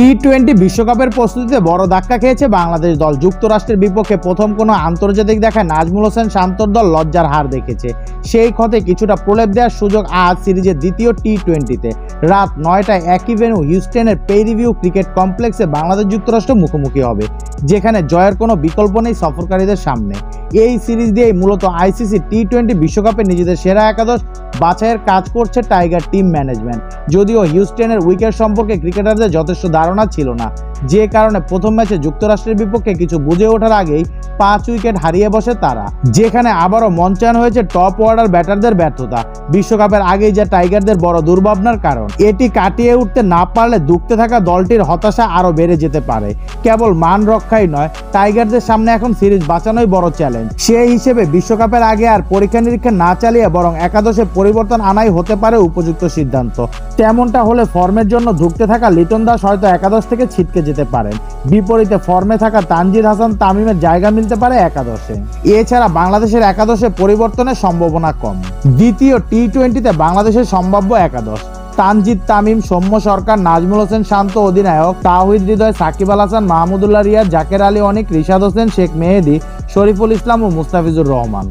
T twenty বিশ্বকাপের প্রস্তুতিতে বড় ধাক্কা খেয়েছে বাংলাদেশ দল। যুক্তরাষ্ট্রের বিপক্ষে প্রথম কোনো আন্তর্জাতিক দেখায় নাজমুল হোসেন শান্তর দল লজ্জার হার দেখেছে। সেই ক্ষতে কিছুটা প্রলেপ দেওয়ার সুযোগ আজ সিরিজের দ্বিতীয় টি টোয়েন্টিতে রাত নয়টায় একই ভেনু হিউস্টনের পেরিভিউ ক্রিকেট কমপ্লেক্সে বাংলাদেশ যুক্তরাষ্ট্র মুখোমুখি হবে, যেখানে জয়ের কোনো বিকল্প নেই সফরকারীদের সামনে। এই সিরিজ দিয়েই মূলত আইসিসি টি টোয়েন্টি বিশ্বকাপে নিজেদের সেরা একাদশ বাছাইয়ের কাজ করছে টাইগার টিম ম্যানেজমেন্ট। যদিও হিউস্টেনের উইকেট সম্পর্কে ক্রিকেটারদের যথেষ্ট ধারণা ছিল না। যে কারণে প্রথম ম্যাচে যুক্তরাষ্ট্রের বিপক্ষে কিছু বুঝে ওঠার আগেই পাঁচ উইকেট হারিয়ে বসে তারা, যেখানে আবারও মঞ্চায়ন হয়েছে টপ অর্ডার ব্যাটারদের ব্যর্থতা। বিশ্বকাপের আগেই যা টাইগারদের বড় দুর্ভাবনার কারণ, এটি কাটিয়ে উঠতে না পারলে দুঃখতে থাকা দলটির হতাশা আরও বেড়ে যেতে পারে। কেবল মান রক্ষাই নয়, টাইগারদের সামনে এখন সিরিজ বাঁচানোই বড় চ্যালেঞ্জ। সেই হিসেবে বিশ্বকাপের আগে আর পরীক্ষা নিরীক্ষা না চালিয়ে বরং একাদশে পরিবর্তন আনাই হতে পারে উপযুক্ত সিদ্ধান্ত। তেমনটা হলে ফর্মের জন্য ধুঁকতে থাকা লিটন দাস হয়তো একাদশ থেকে ছিটকে যেতে পারেন। বিপরীতে ফর্মে থাকা তানজিদ হাসান তামিমের জায়গা মিলতে পারে একাদশে। এছাড়া বাংলাদেশের একাদশে পরিবর্তনের সম্ভাবনা কম। দ্বিতীয় টি টোয়েন্টিতে বাংলাদেশের সম্ভাব্য একাদশ। তানজিদ তামিম, সৌম্য সরকার, নাজমুল হোসেন শান্ত অধিনায়ক তাহিদ হৃদয়, সাকিব আল হাসান, মাহমুদুল্লাহ রিয়াদ জাকের আলী অনিক, রিশাদ হোসেন, শেখ মেহেদি, শরীফুল ইসলাম ও মুস্তাফিজুর রহমান।